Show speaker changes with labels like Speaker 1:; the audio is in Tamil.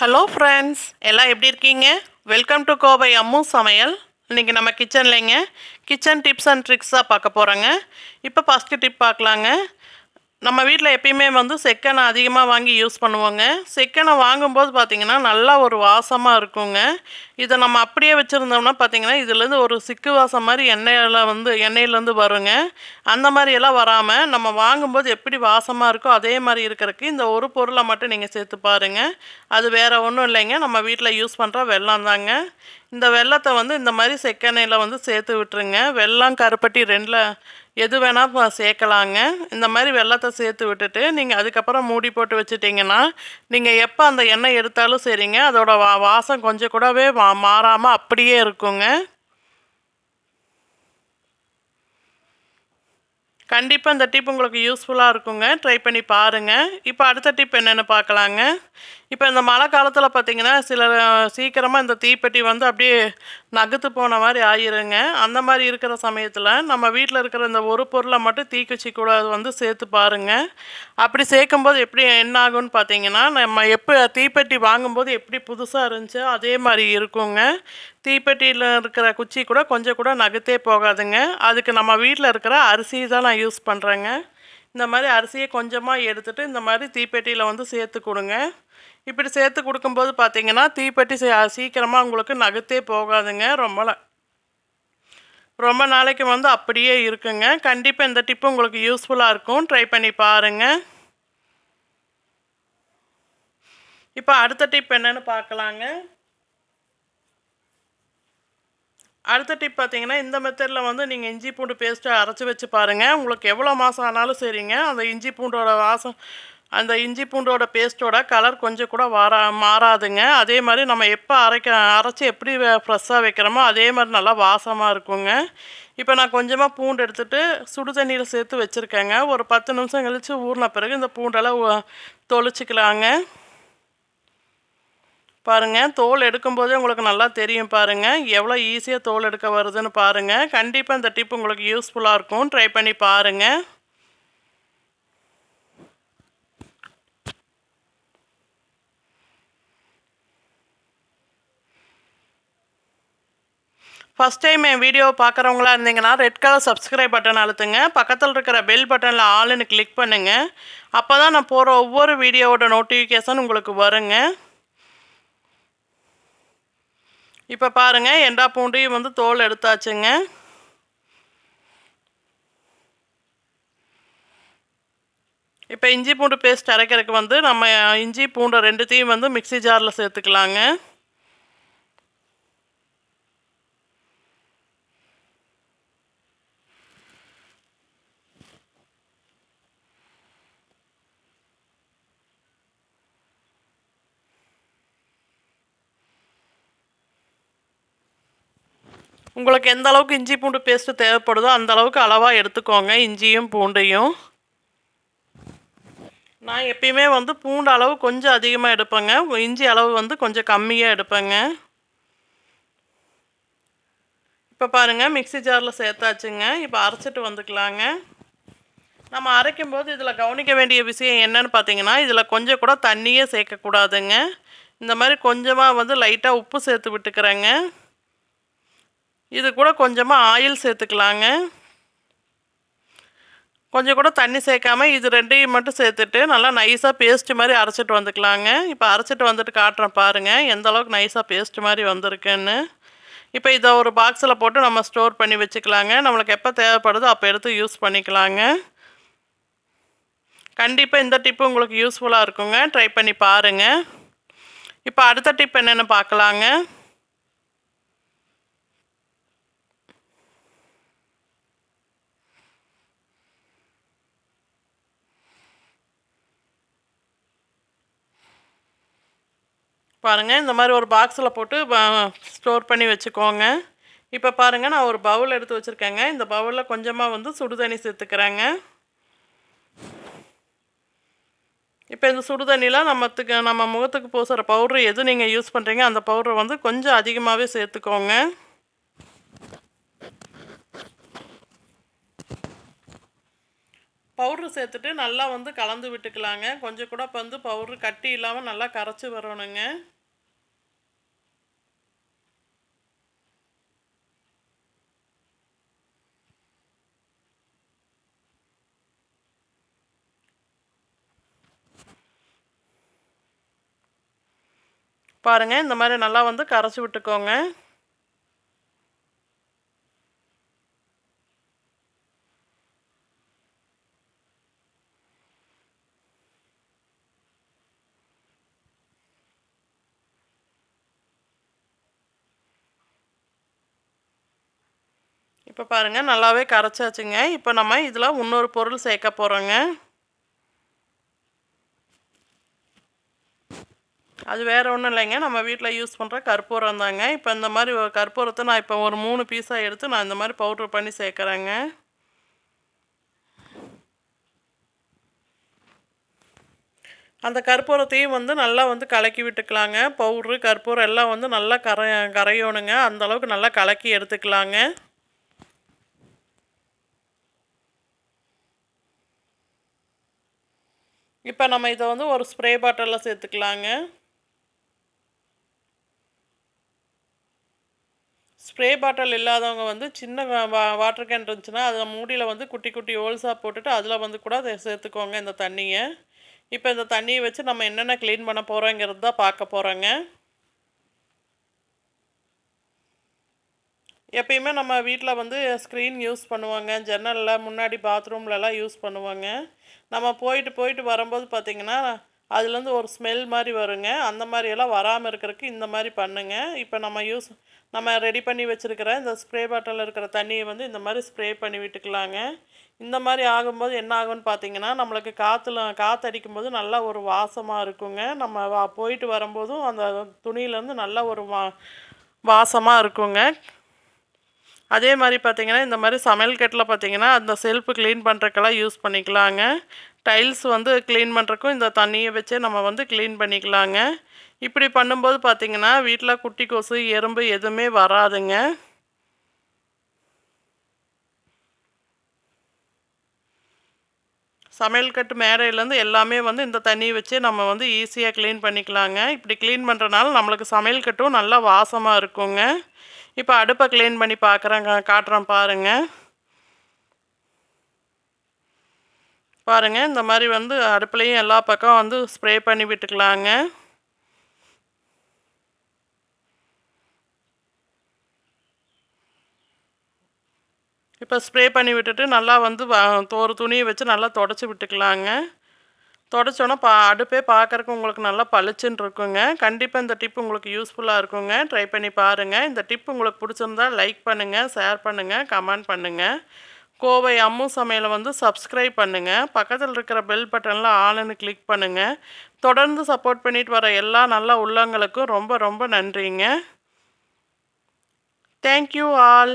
Speaker 1: ஹலோ ஃப்ரெண்ட்ஸ் எல்லாம் எப்படி இருக்கீங்க? வெல்கம் டு கோவை அம்மு சமையல் இன்றைக்கி நம்ம கிச்சன்லேங்க கிச்சன் டிப்ஸ் அண்ட் ட்ரிக்ஸாக பார்க்க போகிறோங்க இப்போ ஃபஸ்ட்டு டிப் பார்க்கலாங்க. நம்ம வீட்டில் எப்பயுமே வந்து செக்கனை அதிகமாக வாங்கி யூஸ் பண்ணுவோங்க. செக்கனை வாங்கும்போது பார்த்திங்கன்னா நல்லா ஒரு வாசமாக இருக்குங்க. இதை நம்ம அப்படியே வச்சுருந்தோம்னா பார்த்திங்கன்னா இதுலேருந்து ஒரு சிக்கு வாசம் மாதிரி எண்ணெயில் வந்து எண்ணெயிலேருந்து வருங்க. அந்த மாதிரியெல்லாம் வராமல் நம்ம வாங்கும்போது எப்படி வாசமாக இருக்கோ அதே மாதிரி இருக்கிறதுக்கு இந்த ஒரு பொருளை மட்டும் நீங்கள் சேர்த்து பாருங்கள் அது வேறு ஒன்றும் இல்லைங்க. நம்ம வீட்டில் யூஸ் பண்ணுற வெல்லம் தாங்க. இந்த வெல்லத்தை வந்து இந்த மாதிரி செக்கெண்ணெயில் வந்து சேர்த்து விட்டுருங்க. வெல்லம் கருப்பட்டி ரெண்டில் எது வேணால் சேர்க்கலாங்க. இந்த மாதிரி வெல்லத்தை சேர்த்து விட்டுட்டு நீங்கள் அதுக்கப்புறம் மூடி போட்டு வச்சுட்டிங்கன்னா நீங்கள் எப்போ அந்த எண்ணெய் எடுத்தாலும் சரிங்க. அதோட வா வாசம் கொஞ்சம் கூடவே வா மாறாமல் அப்படியே இருக்குங்க. கண்டிப்பாக இந்த டிப் உங்களுக்கு யூஸ்ஃபுல்லாக இருக்குங்க. ட்ரை பண்ணி பாருங்கள் இப்போ அடுத்த டிப் என்னென்னு பார்க்கலாங்க. இப்போ இந்த மழை காலத்தில் பார்த்தீங்கன்னா சில சீக்கிரமாக இந்த தீப்பெட்டி வந்து அப்படியே நகுத்து போன மாதிரி ஆயிருங்க. அந்த மாதிரி இருக்கிற சமயத்தில் நம்ம வீட்டில் இருக்கிற இந்த ஒரு பொருளை மட்டும் தீக்குச்சி கூட வந்து சேர்த்து பாருங்கள் அப்படி சேர்க்கும்போது எப்படி என்ன ஆகும்னு பார்த்தீங்கன்னா நம்ம எப்போ தீப்பெட்டி வாங்கும்போது எப்படி புதுசாக இருந்துச்சோ அதே மாதிரி இருக்குங்க. தீப்பெட்டியில் இருக்கிற குச்சி கூட கொஞ்சம் கூட நகத்தே போகாதுங்க. அதுக்கு நம்ம வீட்டில் இருக்கிற அரிசி தான் நான் யூஸ் பண்ணுறேங்க இந்த மாதிரி அரிசியை கொஞ்சமாக எடுத்துகிட்டு இந்த மாதிரி தீப்பெட்டியில் வந்து சேர்த்து கொடுங்க. இப்படி சேர்த்து கொடுக்கும்போது பார்த்தீங்கன்னா தீப்பெட்டி சீக்கிரமாக உங்களுக்கு நகத்தே போகாதுங்க ரொம்ப ரொம்ப நாளைக்கு வந்து அப்படியே இருக்குங்க. கண்டிப்பாக இந்த டிப்பு உங்களுக்கு யூஸ்ஃபுல்லாக இருக்கும். ட்ரை பண்ணி பாருங்கள் இப்போ அடுத்த டிப் என்னன்னு பார்க்கலாங்க அடுத்த டிப் பார்த்தீங்கன்னா இந்த மெத்தடில் வந்து நீங்கள் இஞ்சி பூண்டு பேஸ்ட்டை அரைச்சி வச்சு பாருங்கள் உங்களுக்கு எவ்வளோ மாதம் ஆனாலும் சரிங்க. அந்த இஞ்சி பூண்டோட வாசம் அந்த இஞ்சி பூண்டோட பேஸ்ட்டோட கலர் கொஞ்சம் கூட வாரா மாறாதுங்க. அதே மாதிரி நம்ம எப்போ அரைக்க அரைச்சி எப்படி ஃப்ரெஷ்ஷாக வைக்கிறோமோ அதே மாதிரி நல்லா வாசமாக இருக்குங்க. இப்போ நான் கொஞ்சமாக பூண்டு எடுத்துகிட்டு சுடு தண்ணியில் சேர்த்து வச்சுருக்கேங்க. ஒரு பத்து நிமிஷம் கழித்து ஊறின பிறகு இந்த பூண்டெல்லாம் தொளிச்சிக்கலாங்க. பாருங்கள் தோல் எடுக்கும்போதே உங்களுக்கு நல்லா தெரியும் பாருங்கள் எவ்வளோ ஈஸியாக தோல் எடுக்க வருதுன்னு பாருங்கள் கண்டிப்பாக இந்த டிப் உங்களுக்கு யூஸ்ஃபுல்லாக இருக்கும். ட்ரை பண்ணி பாருங்கள் ஃபஸ்ட் டைம் என் வீடியோ பார்க்குறவங்களா இருந்தீங்கன்னா ரெட் கலர் சப்ஸ்கிரைப் பட்டன் அழுத்துங்க. பக்கத்தில் இருக்கிற பெல் பட்டனில் ஆளுன்னு கிளிக் பண்ணுங்கள் அப்போ தான் நான் போகிற ஒவ்வொரு வீடியோவோட நோட்டிஃபிகேஷன் உங்களுக்கு வருங்க. இப்போ பாருங்கள் எண்டா பூண்டையும் வந்து தோல் எடுத்தாச்சுங்க. இப்போ இஞ்சி பூண்டு பேஸ்ட் அரைக்கிறதுக்கு வந்து நம்ம இஞ்சி பூண்டை ரெண்டுத்தையும் வந்து மிக்ஸி ஜாரில் சேர்த்துக்கலாங்க. உங்களுக்கு எந்த அளவுக்கு இஞ்சி பூண்டு பேஸ்ட்டு தேவைப்படுதோ அந்த அளவுக்கு அளவாக எடுத்துக்கோங்க. இஞ்சியும் பூண்டையும். நான் எப்பயுமே வந்து பூண்டு அளவு கொஞ்சம் அதிகமாக எடுப்பேங்க. இஞ்சி அளவு வந்து கொஞ்சம் கம்மியாக எடுப்பேங்க. இப்போ பாருங்கள் மிக்ஸி ஜாரில் சேர்த்தாச்சுங்க. இப்போ அரைச்சிட்டு வந்துக்கலாங்க. நம்ம அரைக்கும்போது இதில் கவனிக்க வேண்டிய விஷயம் என்னன்னு பார்த்தீங்கன்னா இதில் கொஞ்சம் கூட தண்ணியே சேர்க்கக்கூடாதுங்க. இந்த மாதிரி கொஞ்சமாக வந்து லைட்டாக உப்பு சேர்த்து விட்டுக்கிறேங்க. இது கூட கொஞ்சமாக ஆயில் சேர்த்துக்கலாங்க. கொஞ்சம் கூட தண்ணி சேர்க்காம இது ரெண்டையும் மட்டும் சேர்த்துட்டு நல்லா நைஸாக பேஸ்ட்டு மாதிரி அரைச்சிட்டு வந்துக்கலாங்க. இப்போ அரைச்சிட்டு வந்துட்டு காட்டுறேன் பாருங்கள் எந்த அளவுக்கு நைஸாக பேஸ்ட்டு மாதிரி வந்திருக்குன்னு. இப்போ இதை ஒரு பாக்ஸில் போட்டு நம்ம ஸ்டோர் பண்ணி வச்சுக்கலாங்க. நம்மளுக்கு எப்போ தேவைப்படுதோ அப்போ எடுத்து யூஸ் பண்ணிக்கலாங்க. கண்டிப்பாக இந்த டிப்பு உங்களுக்கு யூஸ்ஃபுல்லாக இருக்குங்க. ட்ரை பண்ணி பாருங்கள் இப்போ அடுத்த டிப் என்னென்னு பார்க்கலாங்க. பாருங்கள் இந்த மாதிரி ஒரு பாக்ஸில் போட்டு ஸ்டோர் பண்ணி வச்சுக்கோங்க. இப்போ பாருங்கள் நான் ஒரு பவுல் எடுத்து வச்சுருக்கேங்க. இந்த பவுலில் கொஞ்சமாக வந்து சுடுதண்ணி சேர்த்துக்கிறேங்க. இப்போ இந்த சுடுதண்ணிலாம் நம்மத்துக்கு நம்ம முகத்துக்கு பூசுகிற பவுட்ரு எது நீங்கள் யூஸ் பண்ணுறீங்க அந்த பவுட்ரு வந்து கொஞ்சம் அதிகமாகவே சேர்த்துக்கோங்க. பவுட்ரு சேர்த்துட்டு நல்லா வந்து கலந்து விட்டுக்கலாங்க. கொஞ்சம் கூட இப்போ வந்து பவுட்ரு கட்டி இல்லாமல் நல்லா கரைச்சி வரணுங்க. பாருங்கள் இந்த மாதிரி நல்லா வந்து கரைச்சி விட்டுக்கோங்க. இப்போ பாருங்கள் நல்லாவே கரைச்சாச்சுங்க. இப்போ நம்ம இதில் இன்னொரு பொருள் சேர்க்க போகிறோங்க அது வேறு ஒன்றும் இல்லைங்க. நம்ம வீட்டில் யூஸ் பண்ணுற கற்பூரம் தாங்க. இப்போ இந்த மாதிரி கற்பூரத்தை நான் இப்போ ஒரு மூணு பீஸாக எடுத்து நான் இந்த மாதிரி பவுட்ரு பண்ணி சேர்க்குறேங்க. அந்த கற்பூரத்தையும் வந்து நல்லா வந்து கலக்கி விட்டுக்கலாங்க. பவுட்ரு கற்பூரம் எல்லாம் வந்து நல்லா கரை கரையணுங்க. அந்தளவுக்கு நல்லா கலக்கி எடுத்துக்கலாங்க. இப்போ நம்ம இதை வந்து ஒரு ஸ்ப்ரே பாட்டிலில் சேர்த்துக்கலாங்க. ஸ்ப்ரே பாட்டில் இல்லாதவங்க வந்து சின்ன வா வாட்டர் கேன் இருந்துச்சுன்னா அதில் மூடியில் வந்து குட்டி குட்டி ஹோல்ஸாக போட்டுட்டு அதில் வந்து கூட அதை சேர்த்துக்கோங்க இந்த தண்ணியை. இப்போ இந்த தண்ணியை வச்சு நம்ம என்னென்ன க்ளீன் பண்ண போகிறோங்கிறது தான் பார்க்க போகிறோங்க எப்பயுமே நம்ம வீட்டில் வந்து ஸ்க்ரீன் யூஸ் பண்ணுவாங்க. ஜன்னலில் முன்னாடி பாத்ரூம்லலாம் யூஸ் பண்ணுவாங்க. நம்ம போயிட்டு போயிட்டு வரும்போது பார்த்திங்கன்னா அதுலேருந்து ஒரு ஸ்மெல் மாதிரி வருங்க. அந்த மாதிரியெல்லாம் வராமல் இருக்கிறதுக்கு இந்த மாதிரி பண்ணுங்க. இப்போ நம்ம யூஸ் நம்ம ரெடி பண்ணி வச்சுருக்கிற இந்த ஸ்ப்ரே பாட்டிலில் இருக்கிற தண்ணியை வந்து இந்த மாதிரி ஸ்ப்ரே பண்ணி விட்டுக்கலாங்க. இந்த மாதிரி ஆகும்போது என்ன ஆகும்னு பார்த்தீங்கன்னா நம்மளுக்கு காற்றுல காற்று அடிக்கும்போது நல்லா ஒரு வாசமாக இருக்குங்க. நம்ம வா போயிட்டு வரும்போதும் அந்த துணியிலேருந்து நல்ல ஒரு வா வாசமாக இருக்குங்க. அதே மாதிரி பார்த்திங்கன்னா இந்த மாதிரி சமையல் கட்டில் பார்த்திங்கன்னா அந்த செல்ஃபு க்ளீன் பண்ணுறக்கெல்லாம் யூஸ் பண்ணிக்கலாங்க. டைல்ஸ் வந்து க்ளீன் பண்ணுறக்கும் இந்த தண்ணியை வச்சே நம்ம வந்து க்ளீன் பண்ணிக்கலாங்க. இப்படி பண்ணும்போது பார்த்திங்கன்னா வீட்டில் குட்டி கொசு எறும்பு எதுவுமே வராதுங்க. சமையல் கட்டு மேடையிலேருந்து எல்லாமே வந்து இந்த தண்ணியை வச்சே நம்ம வந்து ஈஸியாக க்ளீன் பண்ணிக்கலாங்க. இப்படி க்ளீன் பண்ணுறனால நம்மளுக்கு சமையல் கட்டும் நல்லா வாசமாக இருக்குங்க. இப்போ அடுப்பை க்ளீன் பண்ணி பார்க்குறேங்க காட்டுறேன் பாருங்கள் பாருங்கள் இந்த மாதிரி வந்து அடுப்புலையும் எல்லா பக்கம் வந்து ஸ்ப்ரே பண்ணி விட்டுக்கலாங்க. இப்போ ஸ்ப்ரே பண்ணி விட்டுட்டு நல்லா வந்து ஒரு துணியை வச்சு நல்லா தொடச்சி விட்டுக்கலாங்க. தொடச்சோன்னா பா அடுப்பே பார்க்குறக்கு உங்களுக்கு நல்லா பளிச்சுன்னு இருக்குங்க. கண்டிப்பாக இந்த டிப் உங்களுக்கு யூஸ்ஃபுல்லாக இருக்குங்க. ட்ரை பண்ணி பாருங்கள் இந்த டிப் உங்களுக்கு பிடிச்சிருந்தா லைக் பண்ணுங்கள் ஷேர் பண்ணுங்கள் கமெண்ட் பண்ணுங்கள் கோவை அம்மு சமையலை வந்து சப்ஸ்கிரைப் பண்ணுங்கள் பக்கத்தில் இருக்கிற பெல் பட்டனில் ஆளுன்னு கிளிக் பண்ணுங்கள் தொடர்ந்து சப்போர்ட் பண்ணிட்டு வர எல்லா நல்ல உள்ளங்களுக்கும் ரொம்ப ரொம்ப நன்றிங்க. Thank you all